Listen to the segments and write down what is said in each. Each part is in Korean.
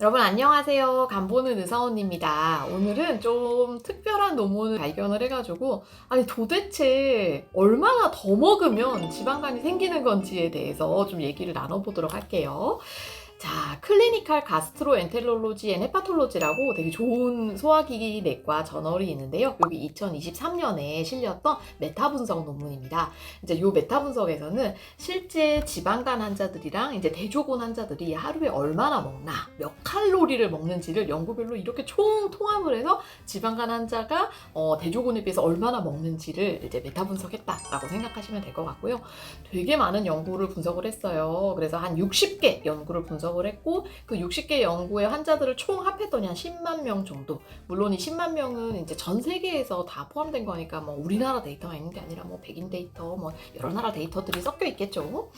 여러분 안녕하세요. 간보는 의사원입니다. 오늘은 좀 특별한 논문을 발견을 해가지고 아니 도대체 얼마나 더 먹으면 지방간이 생기는 건지에 대해서 좀 얘기를 나눠보도록 할게요. 자, 클리니컬 가스트로엔테롤로지 앤 헤파톨로지라고 되게 좋은 소화기기 내과 저널이 있는데요. 여기 2023년에 실렸던 메타 분석 논문입니다. 이제 요 메타 분석에서는 실제 지방간 환자들이랑 이제 대조군 환자들이 하루에 얼마나 먹나, 몇 칼로리를 먹는지를 연구별로 이렇게 총 통합을 해서 지방간 환자가 어, 대조군에 비해서 얼마나 먹는지를 이제 메타 분석했다라고 생각하시면 될 것 같고요. 되게 많은 연구를 분석을 했어요. 그래서 한 60개 연구를 분석 을 했고 그 60개 연구의 환자들을 총 합했더니 한 10만 명 정도. 물론 이 10만 명은 이제 전 세계에서 다 포함된 거니까 뭐 우리나라 데이터가 있는 게 아니라 뭐 백인 데이터, 뭐 여러 나라 데이터들이 섞여 있겠죠.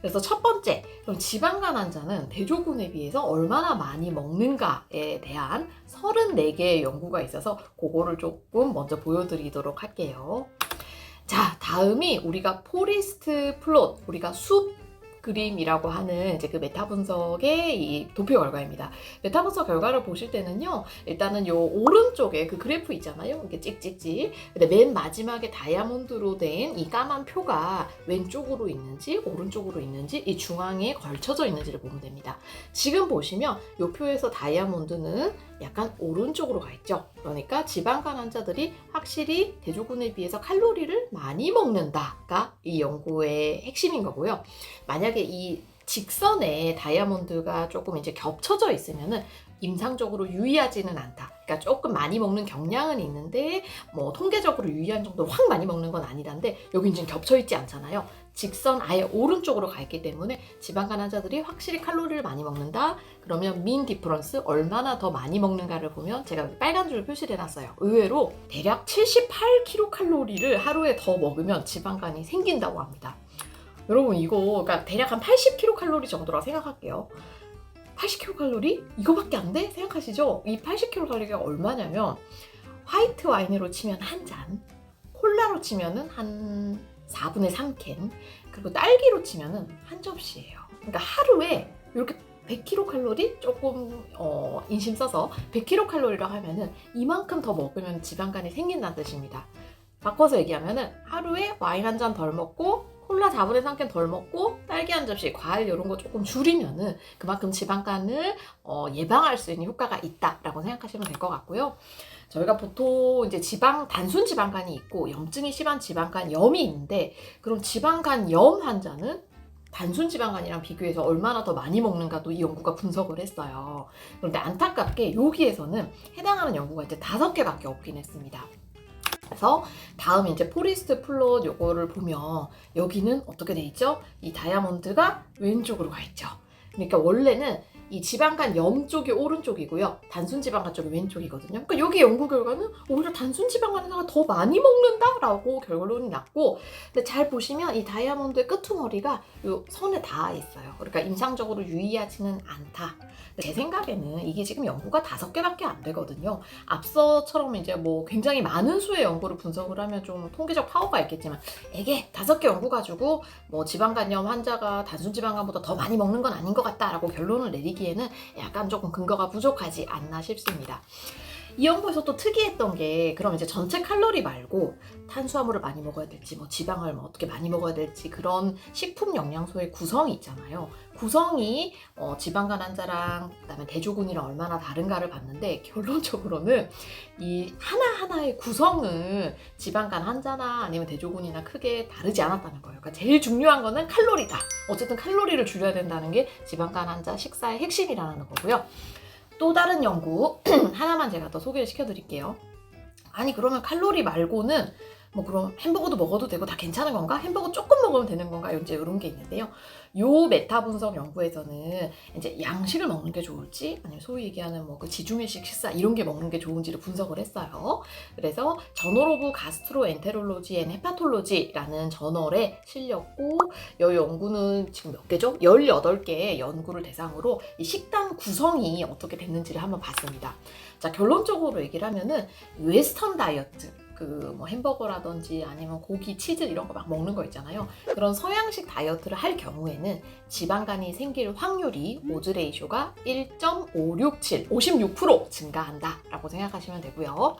그래서 첫 번째, 그럼 지방간 환자는 대조군에 비해서 얼마나 많이 먹는가에 대한 34개의 연구가 있어서 그거를 조금 먼저 보여드리도록 할게요. 자, 다음이 우리가 포리스트 플롯, 우리가 숲 그림이라고 하는 이제 그 메타 분석의 이 도표 결과입니다. 메타 분석 결과를 보실 때는요, 일단은 요 오른쪽에 그 그래프 있잖아요. 이렇게 찍찍찍. 근데 맨 마지막에 다이아몬드로 된 이 까만 표가 왼쪽으로 있는지 오른쪽으로 있는지 이 중앙에 걸쳐져 있는지를 보면 됩니다. 지금 보시면 이 표에서 다이아몬드는 약간 오른쪽으로 가 있죠. 그러니까 지방간 환자들이 확실히 대조군에 비해서 칼로리를 많이 먹는다가 이 연구의 핵심인 거고요. 만약에 이 직선에 다이아몬드가 조금 이제 겹쳐져 있으면은 임상적으로 유의하지는 않다. 그러니까 조금 많이 먹는 경향은 있는데 뭐 통계적으로 유의한 정도로 확 많이 먹는 건 아니란데 여긴 지금 겹쳐 있지 않잖아요. 직선 아예 오른쪽으로 가 있기 때문에 지방간 환자들이 확실히 칼로리를 많이 먹는다. 그러면 민 디퍼런스 얼마나 더 많이 먹는가를 보면 제가 빨간 줄을 표시를 해놨어요. 의외로 대략 78kcal를 하루에 더 먹으면 지방간이 생긴다고 합니다. 여러분 이거 그러니까 대략 한 80kcal 정도라 생각할게요. 80kcal? 이거밖에 안 돼? 생각하시죠? 이 80kcal가 얼마냐면 화이트 와인으로 치면 한 잔, 콜라로 치면은 한 4분의 3캔, 그리고 딸기로 치면은 한 접시예요. 그러니까 하루에 이렇게 100kcal 조금 어, 인심 써서 100kcal라고 하면은 이만큼 더 먹으면 지방간이 생긴다는 뜻입니다. 바꿔서 얘기하면은 하루에 와인 한 잔 덜 먹고 콜라 4분의 3캔 덜 먹고 딸기 한 접시 과일 이런 거 조금 줄이면은 그만큼 지방간을 어, 예방할 수 있는 효과가 있다라고 생각하시면 될 것 같고요. 저희가 보통 이제 지방 단순 지방간이 있고 염증이 심한 지방간 염이 있는데 그럼 지방간 염 환자는 단순 지방간이랑 비교해서 얼마나 더 많이 먹는가도 이 연구가 분석을 했어요. 그런데 안타깝게 여기에서는 해당하는 연구가 이제 다섯 개밖에 없긴 했습니다. 그래서 다음 이제 포리스트 플롯 요거를 보면 여기는 어떻게 돼 있죠? 이 다이아몬드가 왼쪽으로 가 있죠. 그러니까 원래는 이 지방간 염 쪽이 오른쪽이고요. 단순 지방간 쪽이 왼쪽이거든요. 그러니까 여기 연구 결과는 오히려 단순 지방간 하나가 더 많이 먹는다라고 결론이 났고, 근데 잘 보시면 이 다이아몬드의 끄트머리가 요 선에 닿아 있어요. 그러니까 임상적으로 유의하지는 않다. 제 생각에는 이게 지금 연구가 다섯 개밖에 안 되거든요. 앞서처럼 이제 뭐 굉장히 많은 수의 연구를 분석을 하면 좀 통계적 파워가 있겠지만 이게 다섯 개 연구 가지고 뭐 지방간염 환자가 단순 지방간보다 더 많이 먹는 건 아닌 것 같다라고 결론을 내리기 에는 약간 조금 근거가 부족하지 않나 싶습니다. 이 연구에서 또 특이했던 게 그럼 이제 전체 칼로리 말고 탄수화물을 많이 먹어야 될지 뭐 지방을 뭐 어떻게 많이 먹어야 될지 그런 식품 영양소의 구성이 있잖아요. 구성이 어, 지방간 환자랑 그다음에 대조군이랑 얼마나 다른가를 봤는데 결론적으로는 이 하나하나의 구성은 지방간 환자나 아니면 대조군이나 크게 다르지 않았다는 거예요. 그러니까 제일 중요한 거는 칼로리다. 어쨌든 칼로리를 줄여야 된다는 게 지방간 환자 식사의 핵심이라는 거고요. 또 다른 연구 하나만 제가 더 소개를 시켜드릴게요. 아니 그러면 칼로리 말고는 뭐 그럼 햄버거도 먹어도 되고 다 괜찮은 건가? 햄버거 조금 먹으면 되는 건가? 이제 이런 게 있는데요. 요 메타 분석 연구에서는 이제 양식을 먹는 게 좋을지 아니면 소위 얘기하는 뭐 그 지중해식 식사 이런 게 먹는 게 좋은지를 분석을 했어요. 그래서 저널 오브 가스트로 엔테롤로지 앤 헤파톨로지라는 저널에 실렸고 이 연구는 지금 몇 개죠? 18개의 연구를 대상으로 이 식단 구성이 어떻게 됐는지를 한번 봤습니다. 자, 결론적으로 얘기를 하면은 웨스턴 다이어트 그 뭐 햄버거라든지 아니면 고기, 치즈 이런 거 막 먹는 거 있잖아요. 그런 서양식 다이어트를 할 경우에는 지방간이 생길 확률이 오즈 레이쇼가 1.567, 56% 증가한다라고 생각하시면 되고요.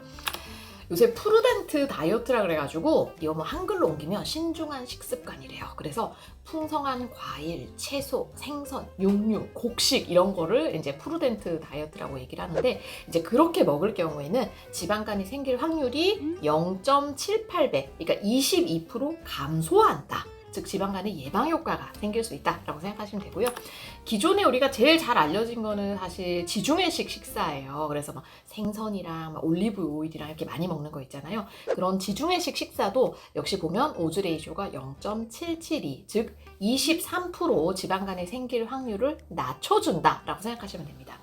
요새 푸르덴트 다이어트라 그래가지고 이거 뭐 한글로 옮기면 신중한 식습관이래요. 그래서 풍성한 과일, 채소, 생선, 육류, 곡식 이런 거를 이제 푸르덴트 다이어트라고 얘기를 하는데 이제 그렇게 먹을 경우에는 지방간이 생길 확률이 0.78배, 그러니까 22% 감소한다. 즉 지방간의 예방 효과가 생길 수 있다라고 생각하시면 되고요. 기존에 우리가 제일 잘 알려진 거는 사실 지중해식 식사예요. 그래서 막 생선이랑 막 올리브 오일이랑 이렇게 많이 먹는 거 있잖아요. 그런 지중해식 식사도 역시 보면 오즈 레이쇼가 0.772, 즉 23% 지방간이 생길 확률을 낮춰준다라고 생각하시면 됩니다.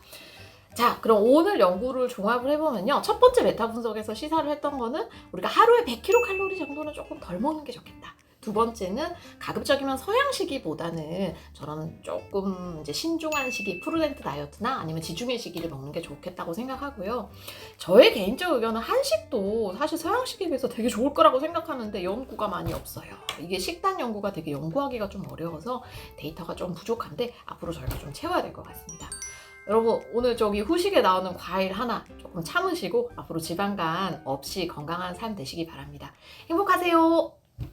자, 그럼 오늘 연구를 종합을 해보면요. 첫 번째 메타 분석에서 시사를 했던 거는 우리가 하루에 100kcal 정도는 조금 덜 먹는 게 좋겠다. 두 번째는 가급적이면 서양식이보다는 저런 조금 이제 신중한 시기, 푸르덴트 다이어트나 아니면 지중해 시기를 먹는 게 좋겠다고 생각하고요. 저의 개인적 의견은 한식도 사실 서양식에 비해서 되게 좋을 거라고 생각하는데 연구가 많이 없어요. 이게 식단 연구가 되게 연구하기가 좀 어려워서 데이터가 좀 부족한데 앞으로 저희가 좀 채워야 될 것 같습니다. 여러분 오늘 저기 후식에 나오는 과일 하나 조금 참으시고 앞으로 지방간 없이 건강한 삶 되시기 바랍니다. 행복하세요.